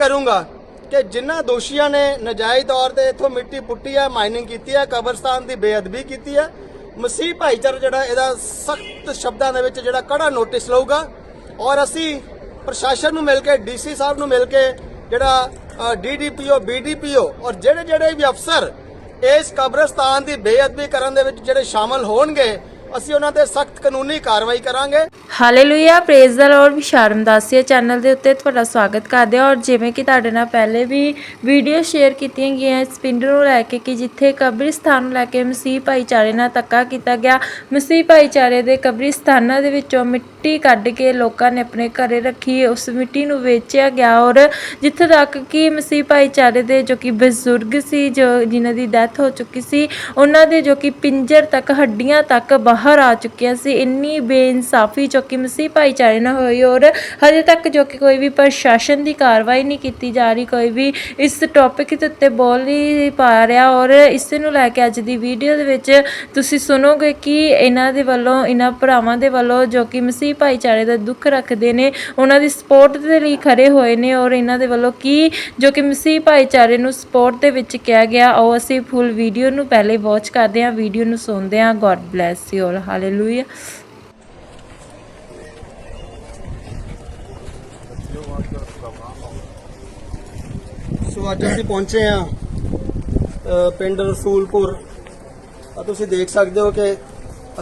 ਕਰੂੰਗਾ ਕਿ ਜਿਨ੍ਹਾਂ ਦੋਸ਼ੀਆਂ ਨੇ ਨਜਾਇਜ਼ ਤੌਰ ਤੇ ਇੱਥੋਂ ਮਿੱਟੀ ਪੁੱਟੀ ਹੈ ਮਾਈਨਿੰਗ ਕੀਤੀ ਹੈ ਕਬਰਸਤਾਨ ਦੀ ਬੇਅਦਬੀ ਕੀਤੀ ਹੈ ਮਸੀਹ ਭਾਈਚਾਰਾ ਜਿਹੜਾ ਇਹਦਾ ਸਖਤ ਸ਼ਬਦਾਂ ਦੇ ਵਿੱਚ ਜਿਹੜਾ ਕੜਾ ਨੋਟਿਸ ਲਊਗਾ। ਔਰ ਅਸੀਂ ਪ੍ਰਸ਼ਾਸਨ ਨੂੰ ਮਿਲ ਕੇ ਡੀਸੀ ਸਾਹਿਬ ਨੂੰ ਮਿਲ ਕੇ ਜਿਹੜਾ ਡੀਡੀਪੀਓ ਬੀਡੀਪੀਓ ਔਰ ਜਿਹੜੇ ਜਿਹੜੇ ਵੀ ਅਫਸਰ ਇਸ ਕਬਰਸਤਾਨ ਦੀ ਬੇਅਦਬੀ ਕਰਨ ਦੇ ਵਿੱਚ ਜਿਹੜੇ ਸ਼ਾਮਲ ਹੋਣਗੇ ਅਸੀਂ ਉਹਨਾਂ ਤੇ ਸਖਤ ਕਾਨੂੰਨੀ ਕਾਰਵਾਈ ਕਰਾਂਗੇ। Hallelujah praise the Lord Visharam Dasia channel ਦੇ ਉੱਤੇ ਤੁਹਾਡਾ ਸਵਾਗਤ ਕਰਦੇ ਹਾਂ। ਔਰ ਜਿਵੇਂ ਕਿ ਤੁਹਾਡੇ ਨਾਲ ਪਹਿਲੇ ਵੀ ਵੀਡੀਓ ਸ਼ੇਅਰ ਕੀਤੀਆਂ ਗਈਆਂ, ਇਸ ਪਿੰਡ ਨੂੰ ਲੈ ਕੇ ਕਿ ਜਿੱਥੇ ਕਬਰਿਸਤਾਨ ਨੂੰ ਲੈ ਕੇ ਮਸੀਹ ਭਾਈਚਾਰੇ ਨਾਲ ਧੱਕਾ ਕੀਤਾ ਗਿਆ। ਮਸੀਹ ਭਾਈਚਾਰੇ ਦੇ ਕਬਰਿਸਤਾਨਾਂ ਦੇ ਵਿੱਚੋਂ ਮਿੱਟੀ ਕੱਢ ਕੇ ਲੋਕਾਂ ਨੇ ਆਪਣੇ ਘਰੇ ਰੱਖੀ, ਉਸ ਮਿੱਟੀ ਨੂੰ ਵੇਚਿਆ ਗਿਆ। ਔਰ ਜਿੱਥੇ ਤੱਕ ਕਿ ਮਸੀਹ ਭਾਈਚਾਰੇ ਦੇ ਜੋ ਕਿ ਬਜ਼ੁਰਗ ਸੀ, ਜੋ ਜਿਨ੍ਹਾਂ ਦੀ ਡੈਥ ਹੋ ਚੁੱਕੀ ਸੀ, ਉਹਨਾਂ ਦੇ ਜੋ ਕਿ ਪਿੰਜਰ ਤੱਕ, ਹੱਡੀਆਂ ਤੱਕ ਬਾਹਰ ਬਾਹਰ ਆ ਚੁੱਕੀਆਂ ਸੀ। ਇੰਨੀ ਬੇਇਨਸਾਫੀ ਜੋ ਕਿ ਮਸੀਹ ਭਾਈਚਾਰੇ ਨਾਲ ਹੋਈ ਔਰ ਹਜੇ ਤੱਕ ਜੋ ਕਿ ਕੋਈ ਵੀ ਪ੍ਰਸ਼ਾਸਨ ਦੀ ਕਾਰਵਾਈ ਨਹੀਂ ਕੀਤੀ ਜਾ ਰਹੀ, ਕੋਈ ਵੀ ਇਸ ਟੌਪਿਕ ਦੇ ਉੱਤੇ ਬੋਲ ਨਹੀਂ ਪਾ ਰਿਹਾ ਔਰ ਇਸ ਨੂੰ ਲੈ ਕੇ ਅੱਜ ਦੀ ਵੀਡੀਓ ਦੇ ਵਿੱਚ ਤੁਸੀਂ ਸੁਣੋਗੇ ਕਿ ਇਹਨਾਂ ਦੇ ਵੱਲੋਂ, ਇਹਨਾਂ ਭਰਾਵਾਂ ਦੇ ਵੱਲੋਂ ਜੋ ਕਿ ਮਸੀਹ ਭਾਈਚਾਰੇ ਦਾ ਦੁੱਖ ਰੱਖਦੇ ਨੇ, ਉਹਨਾਂ ਦੀ ਸਪੋਰਟ ਦੇ ਲਈ ਖੜੇ ਹੋਏ ਨੇ ਔਰ ਇਹਨਾਂ ਦੇ ਵੱਲੋਂ ਕੀ ਜੋ ਕਿ ਮਸੀਹ ਭਾਈਚਾਰੇ ਨੂੰ ਸਪੋਰਟ ਦੇ ਵਿੱਚ ਕਿਹਾ ਗਿਆ। ਉਹ ਅਸੀਂ ਫੁੱਲ ਵੀਡੀਓ ਨੂੰ ਪਹਿਲੇ ਵਾਚ ਕਰਦੇ ਹਾਂ ਵੀਡੀਓ ਨੂੰ ਸੁਣਦੇ ਹਾਂ। God bless you all hallelujah so ਅੱਜ ਅਸੀਂ ਪਹੁੰਚੇ ਆ ਪਿੰਡ ਰਸੂਲਪੁਰ। ਆ ਤੁਸੀਂ ਦੇਖ ਸਕਦੇ ਹੋ ਕਿ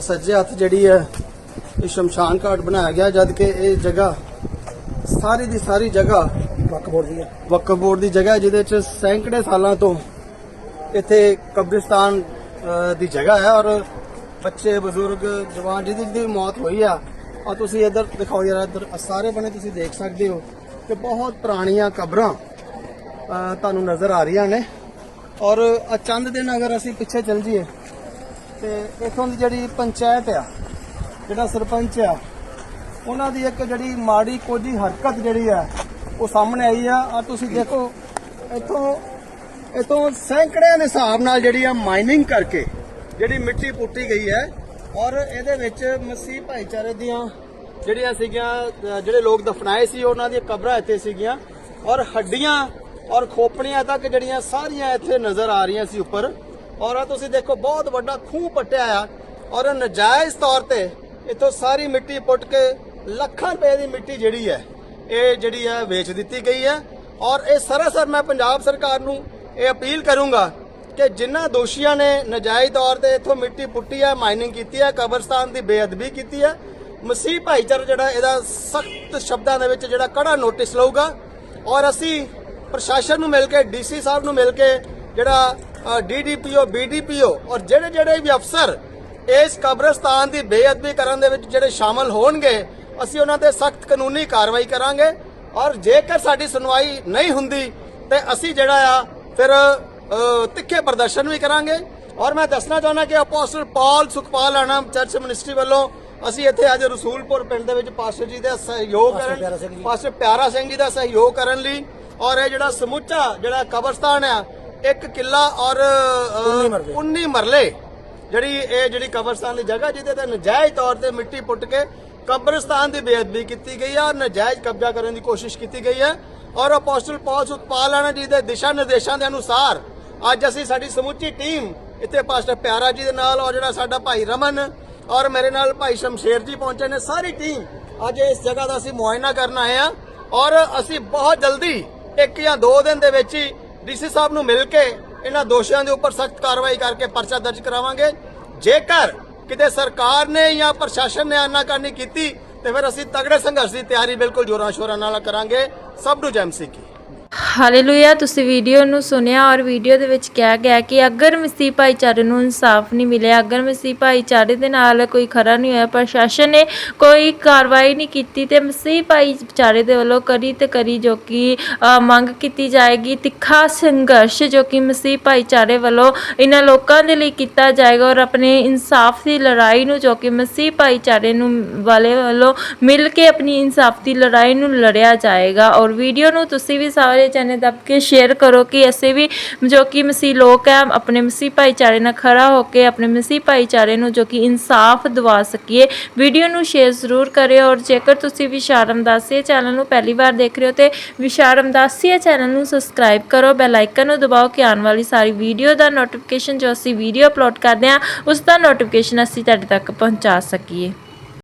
ਸੱਜੇ ਹੱਥ ਜਿਹੜੀ ਹੈ, ਇਹ ਸ਼ਮਸ਼ਾਨ ਘਾਟ ਬਣਾਇਆ ਗਿਆ, ਜਦ ਕਿ ਇਹ ਜਗ੍ਹਾ ਸਾਰੀ ਦੀ ਸਾਰੀ ਜਗ੍ਹਾ ਵਕਫ ਬੋਰਡ ਦੀ ਹੈ ਵਕਫ ਬੋਰਡ ਦੀ ਜਗ੍ਹਾ ਜਿਹਦੇ ਚ ਸੈਂਕੜੇ ਸਾਲਾਂ ਤੋਂ ਇੱਥੇ ਕਬਰਿਸਤਾਨ ਦੀ ਜਗ੍ਹਾ ਹੈ ਔਰ ਬੱਚੇ, ਬਜ਼ੁਰਗ, ਜਵਾਨ, ਜਿਹਦੀ ਜਿਹਦੀ ਵੀ ਮੌਤ ਹੋਈ ਆ ਆ ਤੁਸੀਂ ਇੱਧਰ ਦਿਖਾਓ ਯਾਰ ਇੱਧਰ ਸਾਰੇ ਬਣੇ ਤੁਸੀਂ ਦੇਖ ਸਕਦੇ ਹੋ ਕਿ ਬਹੁਤ ਪੁਰਾਣੀਆਂ ਕਬਰਾਂ ਤੁਹਾਨੂੰ ਨਜ਼ਰ ਆ ਰਹੀਆਂ ਨੇ। ਔਰ ਆ ਚੰਦ ਦਿਨ ਅਗਰ ਅਸੀਂ ਪਿੱਛੇ ਚੱਲ ਜਾਈਏ, ਤੇ ਇਥੋਂ ਦੀ ਜਿਹੜੀ ਪੰਚਾਇਤ ਆ, ਜਿਹੜਾ ਸਰਪੰਚ ਆ, ਉਹਨਾਂ ਦੀ ਇੱਕ ਜਿਹੜੀ ਮਾੜੀ ਕੋਝੀ ਹਰਕਤ ਜਿਹੜੀ ਆ, ਉਹ ਸਾਹਮਣੇ ਆਈ ਆ। ਆ ਤੁਸੀਂ ਦੇਖੋ, ਇਥੋਂ ਇਥੋਂ ਸੈਂਕੜਿਆਂ ਦੇ ਹਿਸਾਬ ਨਾਲ ਜਿਹੜੀ ਆ ਮਾਈਨਿੰਗ ਕਰਕੇ ਜਿਹੜੀ ਮਿੱਟੀ ਪੁੱਟੀ ਗਈ ਹੈ ਔਰ ਇਹਦੇ ਵਿੱਚ ਮਸੀਹ ਭਾਈਚਾਰੇ ਦੀਆਂ ਜਿਹੜੀਆਂ ਸੀਗੀਆਂ ਜਿਹੜੇ ਲੋਕ ਦਫਨਾਏ ਸੀ, ਉਹਨਾਂ ਦੀਆਂ ਕਬਰਾਂ ਇੱਥੇ ਸੀਗੀਆਂ ਔਰ ਹੱਡੀਆਂ ਔਰ ਖੋਪੜੀਆਂ ਤੱਕ ਜਿਹੜੀਆਂ ਸਾਰੀਆਂ ਇੱਥੇ ਨਜ਼ਰ ਆ ਰਹੀਆਂ ਸੀ ਉੱਪਰ। ਔਰ ਆ ਤੁਸੀਂ ਦੇਖੋ, ਬਹੁਤ ਵੱਡਾ ਖੂਹ ਪੱਟਿਆ ਆ ਔਰ ਨਜਾਇਜ਼ ਤੌਰ ਤੇ ਇੱਥੋਂ ਸਾਰੀ ਮਿੱਟੀ ਪੁੱਟ ਕੇ ਲੱਖਾਂ ਰੁਪਏ ਦੀ ਮਿੱਟੀ ਜਿਹੜੀ ਹੈ, ਇਹ ਜਿਹੜੀ ਹੈ ਵੇਚ ਦਿੱਤੀ ਗਈ ਹੈ। ਔਰ ਇਹ ਸਰਾਸਰ ਮੈਂ ਪੰਜਾਬ ਸਰਕਾਰ ਨੂੰ ਇਹ ਅਪੀਲ ਕਰੂੰਗਾ ਕਿ ਜਿਨ੍ਹਾਂ ਦੋਸ਼ੀਆਂ ਨੇ ਨਜਾਇਜ਼ ਤੌਰ ਤੇ ਇੱਥੋਂ ਮਿੱਟੀ ਪੁੱਟੀ ਹੈ ਮਾਈਨਿੰਗ ਕੀਤੀ ਹੈ ਕਬਰਸਤਾਨ ਦੀ ਬੇਅਦਬੀ ਕੀਤੀ ਹੈ ਮਸੀਹ ਭਾਈਚਾਰਾ ਜਿਹੜਾ ਇਹਦਾ ਸਖਤ ਸ਼ਬਦਾਂ ਦੇ ਵਿੱਚ ਜਿਹੜਾ ਕੜਾ ਨੋਟਿਸ ਲਊਗਾ। ਔਰ ਅਸੀਂ ਪ੍ਰਸ਼ਾਸਨ ਨੂੰ ਮਿਲ ਕੇ, ਡੀਸੀ ਸਾਹਿਬ ਨੂੰ ਮਿਲ ਕੇ ਜਿਹੜਾ ਡੀਡੀਪੀਓ ਬੀਡੀਪੀਓ ਔਰ ਜਿਹੜੇ ਜਿਹੜੇ ਵੀ ਅਫਸਰ ਇਸ ਕਬਰਸਤਾਨ ਦੀ ਬੇਅਦਬੀ ਕਰਨ ਦੇ ਵਿੱਚ ਜਿਹੜੇ ਸ਼ਾਮਲ ਹੋਣਗੇ, ਅਸੀਂ ਉਹਨਾਂ ਤੇ ਸਖਤ ਕਾਨੂੰਨੀ ਕਾਰਵਾਈ ਕਰਾਂਗੇ। ਔਰ ਜੇਕਰ ਸਾਡੀ ਸੁਣਵਾਈ ਨਹੀਂ ਹੁੰਦੀ, ਤੇ ਅਸੀਂ ਜਿਹੜਾ ਆ, ਫਿਰ ਤਿੱਖੇ ਪ੍ਰਦਰਸ਼ਨ ਵੀ ਕਰਾਂਗੇ। ਔਰ ਮੈਂ ਦੱਸਣਾ ਚਾਹੁੰਦਾ ਕਿ ਅਪੋਸਟਲ ਪਾਲ ਸੁਖਪਾਲ ਆਣਾ ਚਰਚ ਮਿਨਿਸਟਰੀ ਵੱਲੋਂ ਅਸੀਂ ਇੱਥੇ ਅੱਜ ਰਸੂਲਪੁਰ ਪਿੰਡ ਦੇ ਵਿੱਚ ਪਾਸਟਰ ਜੀ ਦਾ ਸਹਿਯੋਗ ਕਰਨ ਪਾਸਟਰ ਪਿਆਰਾ ਸਿੰਘ ਜੀ ਦਾ ਸਹਿਯੋਗ ਕਰਨ ਲਈ। ਔਰ ਇਹ ਜਿਹੜਾ ਸਮੁੱਚਾ ਜਿਹੜਾ ਕਬਰਸਤਾਨ ਆ ਇੱਕ ਕਿੱਲਾ ਔਰ ਅ, 19 ਮਰਲੇ। ਜਿਹੜੀ ਇਹ ਜਿਹੜੀ ਕਬਰਸਤਾਨ ਦੀ ਜਗ੍ਹਾ ਜਿਹਦੇ ਤੇ ਨਜਾਇਜ਼ ਤੌਰ ਤੇ ਮਿੱਟੀ ਪੁੱਟ ਕੇ ਕਬਰਸਤਾਨ ਦੀ ਬੇਅਦਬੀ ਕੀਤੀ ਗਈ ਹੈ ਔਰ ਨਜਾਇਜ਼ ਕਬਜ਼ਾ ਕਰਨ ਦੀ ਕੋਸ਼ਿਸ਼ ਕੀਤੀ ਗਈ ਹੈ ਔਰ ਅਪੋਸਟਲ ਪੌਲ ਸੁਖਪਾਲ ਆਣਾ ਜੀ ਦੇ ਦਿਸ਼ਾ ਨਿਰਦੇਸ਼ਾਂ ਦੇ ਅਨੁਸਾਰ ਅੱਜ ਅਸੀਂ ਸਾਡੀ ਸਮੁੱਚੀ ਟੀਮ ਇੱਥੇ ਪਾਸਟਰ ਪਿਆਰਾ ਜੀ ਦੇ ਨਾਲ ਔਰ ਜਿਹੜਾ ਸਾਡਾ ਭਾਈ ਰਮਨ ਔਰ ਮੇਰੇ ਨਾਲ ਭਾਈ ਸ਼ਮਸ਼ੇਰ ਜੀ ਪਹੁੰਚੇ ਨੇ। ਸਾਰੀ ਟੀਮ ਅੱਜ ਇਸ ਜਗ੍ਹਾ ਦਾ ਅਸੀਂ ਮੁਆਇਨਾ ਕਰਨ ਆਏ ਆ ਔਰ ਅਸੀਂ ਬਹੁਤ ਜਲਦੀ ਇੱਕ ਜਾਂ ਦੋ ਦਿਨ ਦੇ ਵਿੱਚ ਹੀ ਡੀਸੀ ਸਾਹਿਬ ਨੂੰ ਮਿਲ ਕੇ ਇਹਨਾਂ ਦੋਸ਼ੀਆਂ ਦੇ ਉੱਪਰ ਸਖਤ ਕਾਰਵਾਈ ਕਰਕੇ ਪਰਚਾ ਦਰਜ ਕਰਾਵਾਂਗੇ। ਜੇਕਰ ਕਿਤੇ ਸਰਕਾਰ ਨੇ ਜਾਂ ਪ੍ਰਸ਼ਾਸਨ ਨੇ ਆਨਾਕਾਨੀ ਕੀਤੀ, ਤੇ ਫਿਰ ਅਸੀਂ ਤਗੜੇ ਸੰਘਰਸ਼ ਦੀ ਤਿਆਰੀ ਬਿਲਕੁਲ ਜੋਰਾਂ ਸ਼ੋਰਾਂ ਨਾਲ ਕਰਾਂਗੇ। ਸਭ ਨੂੰ ਜੈਮ ਕੀ। ਹਾਲੇਲੂਇਆ ਤੁਸੀਂ ਵੀਡੀਓ ਨੂੰ ਸੁਣਿਆ ਔਰ ਵੀਡੀਓ ਦੇ ਵਿੱਚ ਕਿਹਾ ਗਿਆ ਕਿ ਅਗਰ ਮਸੀਹ ਭਾਈਚਾਰੇ ਨੂੰ ਇਨਸਾਫ ਨਹੀਂ ਮਿਲਿਆ, ਅਗਰ ਮਸੀਹ ਭਾਈਚਾਰੇ ਦੇ ਨਾਲ ਕੋਈ ਖਰਾ ਨਹੀਂ ਹੋਇਆ, ਪ੍ਰਸ਼ਾਸਨ ਨੇ ਕੋਈ ਕਾਰਵਾਈ ਨਹੀਂ ਕੀਤੀ ਤੇ ਮਸੀਹ ਭਾਈਚਾਰੇ ਦੇ ਵੱਲੋਂ ਕਰੀ ਤੇ ਕਰੀ ਜੋ ਕਿ ਮੰਗ ਕੀਤੀ ਜਾਏਗੀ, ਤਿੱਖਾ ਸੰਘਰਸ਼ ਜੋ ਕਿ ਮਸੀਹ ਭਾਈਚਾਰੇ ਵੱਲੋਂ ਇਹਨਾਂ ਲੋਕਾਂ ਦੇ ਲਈ ਕੀਤਾ ਜਾਏਗਾ ਔਰ ਆਪਣੇ ਇਨਸਾਫ ਦੀ ਲੜਾਈ ਨੂੰ ਜੋ ਕਿ ਮਸੀਹ ਭਾਈਚਾਰੇ ਨੂੰ ਵਾਲੇ ਵੱਲੋਂ ਮਿਲ ਕੇ ਆਪਣੀ ਇਨਸਾਫ ਦੀ ਲੜਾਈ ਨੂੰ ਲੜਿਆ ਜਾਏਗਾ ਔਰ ਵੀਡੀਓ ਨੂੰ ਤੁਸੀਂ ਵੀ ਸਾਰੇ ਸਾਰੇ ਜਣੇ ਦੱਬ ਕੇ ਸ਼ੇਅਰ ਕਰੋ ਕਿ ਅਸੀਂ ਵੀ ਜੋ ਕਿ ਮਸੀਹ ਲੋਕ ਹੈ, ਆਪਣੇ ਮਸੀਹ ਭਾਈਚਾਰੇ ਨਾਲ ਖੜਾ ਹੋ ਕੇ ਆਪਣੇ ਮਸੀਹ ਭਾਈਚਾਰੇ ਨੂੰ ਜੋ ਕਿ ਇਨਸਾਫ ਦਿਵਾ ਸਕੀਏ। ਵੀਡੀਓ ਨੂੰ ਸ਼ੇਅਰ ਜ਼ਰੂਰ ਕਰਿਓ ਔਰ ਜੇਕਰ ਤੁਸੀਂ ਵਿਸ਼ਾਰਮ ਦਾਸੀਏ ਚੈਨਲ ਨੂੰ ਪਹਿਲੀ ਵਾਰ ਦੇਖ ਰਹੇ ਹੋ ਤੇ ਵਿਸ਼ਾਰਮ ਦਾਸੀਏ ਚੈਨਲ ਨੂੰ ਸਬਸਕ੍ਰਾਈਬ ਕਰੋ ਬੈਲ ਆਈਕਨ ਨੂੰ ਦਬਾਓ ਕਿ ਆਉਣ ਵਾਲੀ ਸਾਰੀ ਵੀਡੀਓ ਦਾ ਨੋਟੀਫਿਕੇਸ਼ਨ ਜੋ ਅਸੀਂ ਵੀਡੀਓ ਅਪਲੋਡ ਕਰਦੇ ਹਾਂ, ਉਸ ਦਾ ਨੋਟੀਫਿਕੇਸ਼ਨ ਅਸੀਂ ਤੁਹਾਡੇ ਤੱਕ ਪਹੁੰਚਾ ਸਕੀਏ।